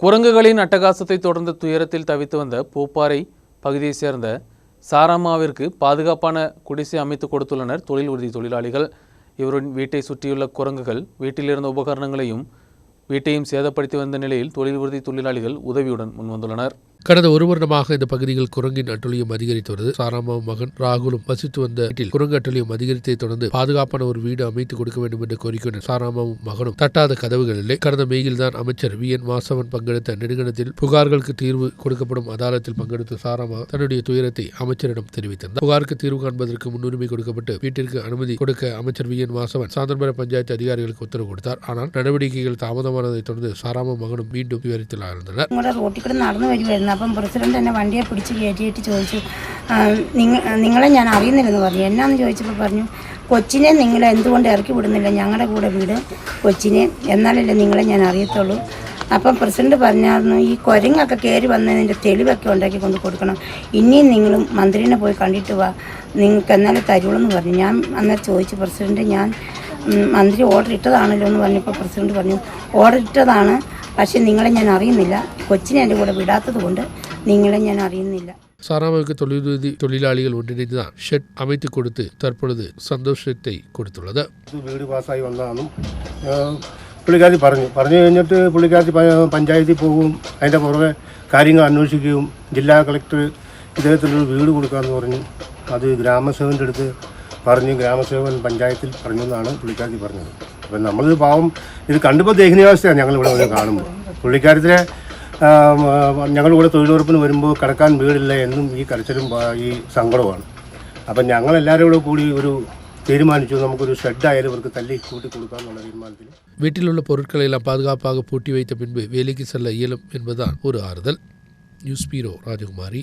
குரங்குகளின் அட்டகாசத்தை தொடர்ந்து துயரத்தில் தவித்து வந்த பூப்பாறை பகுதியைச் சேர்ந்த சாராமாவிற்கு பாதுகாப்பான குடிசை அமைத்து கொடுத்துள்ளனர் தொழில் உறுதி தொழிலாளிகள். இவரின் வீட்டை சுற்றியுள்ள குரங்குகள் வீட்டிலிருந்த உபகரணங்களையும் வீட்டையும் சேதப்படுத்தி வந்த நிலையில் தொழில் உறுதி தொழிலாளிகள் உதவியுடன் முன்வந்துள்ளனர். கடந்த ஒரு வருடமாக இந்த பகுதியில் குரங்கின் அட்டொழியம் அதிகரித்து வருது. சாராமாவும் மகன் ராகுலும் வசித்து வந்த வீட்டில் குரங்கு அட்டொழியம் அதிகரித்தை தொடர்ந்து பாதுகாப்பான ஒரு வீடு அமைத்து கொடுக்க வேண்டும் என்ற கோரிக்கையுடன் சாராமாவும் மகனும் தட்டாத கதவுகள் இல்லை. கடந்த மேயில் தான் அமைச்சர் வி. என். வாசவன் பங்கெடுத்த நெடுங்கணத்தில் புகார்களுக்கு தீர்வு கொடுக்கப்படும் அதாலத்தில் பங்கெடுத்த சாராமா தன்னுடைய துயரத்தை அமைச்சரிடம் தெரிவித்திருந்தார். புகாருக்கு தீர்வு காண்பதற்கு முன்னுரிமை கொடுக்கப்பட்டு வீட்டிற்கு அனுமதி கொடுக்க அமைச்சர் வி. என். வாசவன் சாந்தன்பர பஞ்சாயத்து அதிகாரிகளுக்கு உத்தரவு கொடுத்தார். ஆனால் நடவடிக்கைகள் தாமதமானதை தொடர்ந்து சாராமா மகனும் மீண்டும் விவரித்தலாக இருந்தனர் അപ്പം പ്രസിഡന്റ് എന്നെ വണ്ടിയെ പിടിച്ച് കയറ്റിയിട്ട് ചോദിച്ചു "ആ, നിങ്ങ നിങ്ങളെ ഞാൻ അറിയുന്നില്ലെന്ന് പറഞ്ഞു. എന്നാന്ന് ചോദിച്ചപ്പോൾ പറഞ്ഞു കൊച്ചിനെ നിങ്ങൾ എന്തുകൊണ്ട് ഇറക്കി വിടുന്നില്ല? ഞങ്ങളുടെ കൂടെ വീട് കൊച്ചിനെ. എന്നാലല്ലേ നിങ്ങളെ ഞാൻ അറിയത്തുള്ളൂ. അപ്പം പ്രസിഡന്റ് പറഞ്ഞായിരുന്നു ഈ കുരങ്ങൊക്കെ കയറി വന്നതിന്റെ തെളിവൊക്കെ ഉണ്ടാക്കി കൊണ്ട് കൊടുക്കണം. ഇനിയും നിങ്ങളും മന്ത്രിനെ പോയി കണ്ടിട്ട് വാ. നിങ്ങൾക്ക് എന്നാലേ തരുള്ളൂ എന്ന് പറഞ്ഞു. ഞാൻ അന്നേരം ചോദിച്ചു പ്രസിഡന്റ് ഞാൻ മന്ത്രി ഓർഡർ ഇട്ടതാണല്ലോ എന്ന് പറഞ്ഞപ്പോൾ പ്രസിഡന്റ് പറഞ്ഞു ഓർഡർ ഇട്ടതാണ്. പക്ഷെ നിങ്ങളെ ഞാൻ അറിയുന്നില്ല കൊച്ചിനെ എൻ്റെ കൂടെ വിടാത്തത് കൊണ്ട് നിങ്ങളെ ഞാൻ അറിയുന്നില്ല சாராமாவுக்கு தொழிலுறுதி தொழிலாளிகள் ஒன்றிணைந்துதான் ஷெட் அமைத்து கொடுத்து தற்பொழுது சந்தோஷத்தை கொடுத்துள்ளது ഇത് വീട് പാസ്സായി വന്നതാണെന്നും ഏഹ്, പുള്ളിക്കാരി പറഞ്ഞു പറഞ്ഞു കഴിഞ്ഞിട്ട് പുള്ളിക്കാരി പ- പഞ്ചായത്തിൽ പോകും അതിൻ്റെ പുറകെ കാര്യങ്ങൾ അന്വേഷിക്കുകയും ജില്ലാ കളക്ടർ ഇദ്ദേഹത്തിനൊരു വീട് കൊടുക്കാമെന്ന് പറഞ്ഞു അത് ഗ്രാമസേവൻ്റെ അടുത്ത് പറഞ്ഞ് ഗ്രാമസേവൻ പഞ്ചായത്തിൽ പറഞ്ഞു എന്നാണ് പുള്ളിക്കാരി പറഞ്ഞത് അപ്പം നമ്മളിത് പാവം ഇത് കണ്ടപ്പോൾ ദയനീയാവസ്ഥയാണ് ഞങ്ങളിവിടെ വന്ന് കാണുമ്പോൾ പുള്ളിക്കാരത്തിനെ ഞങ്ങളിവിടെ തൊഴിലുറപ്പിന് വരുമ്പോൾ കിടക്കാൻ വീടില്ല എന്നും ഈ കരച്ചിലും പാ- ഈ സങ്കടവുമാണ് അപ്പം ഞങ്ങളെല്ലാവരും കൂടെ കൂടി ഒരു തീരുമാനിച്ചു നമുക്കൊരു ഷെഡായാലും ഇവർക്ക് തല്ലി കൂട്ടി കൊടുക്കാമെന്നുള്ള തീരുമാനത്തിൽ வீட்டில் உள்ள பொருட்களை எல்லாம் பாதுகாப்பாக பூட்டி வைத்த பின்பு வேலைக்கு செல்ல இயலும் என்பதுதான் ஒரு ஆறுதல் நியூஸ் பீரோ ராஜகுமாரி